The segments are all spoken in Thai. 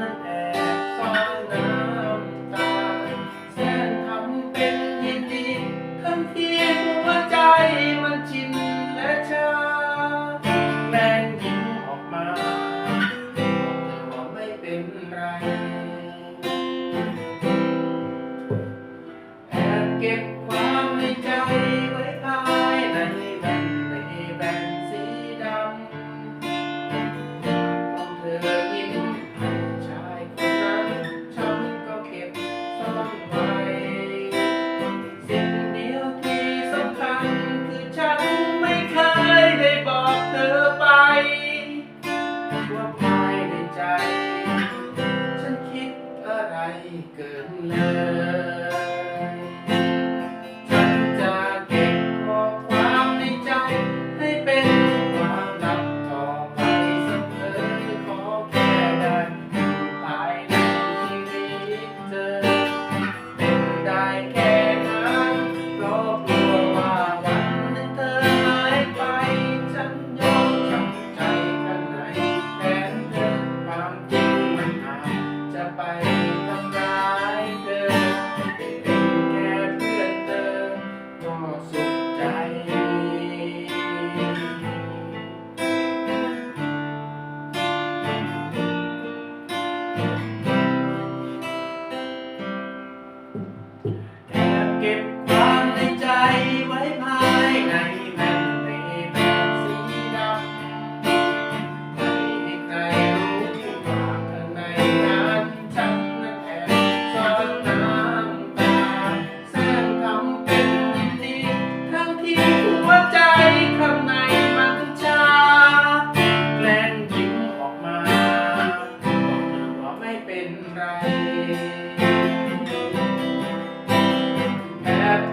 นั้นแอบซ่อนน้ำตาแสนทำเป็นยินดีคำที่หัวใจมันชินและชาแรงยิ้มออกมาบอกว่าไม่เป็นไร แอบเก็บความ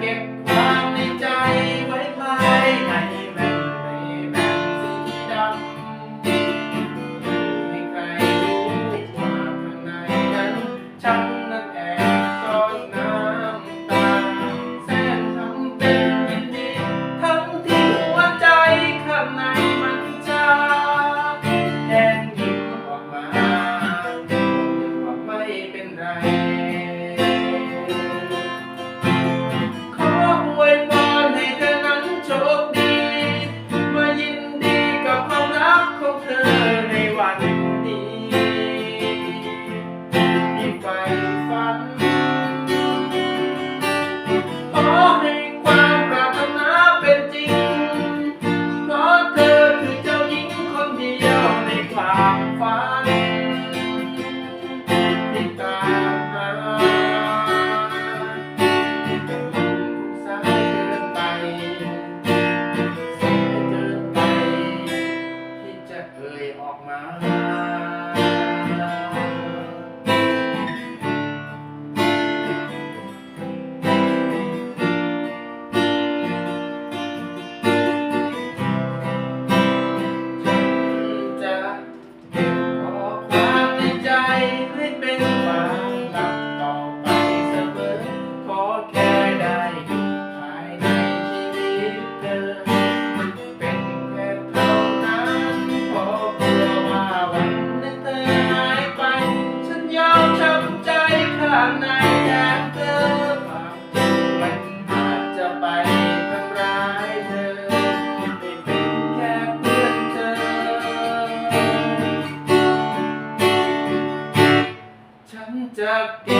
Get Bye. ออกมา Rock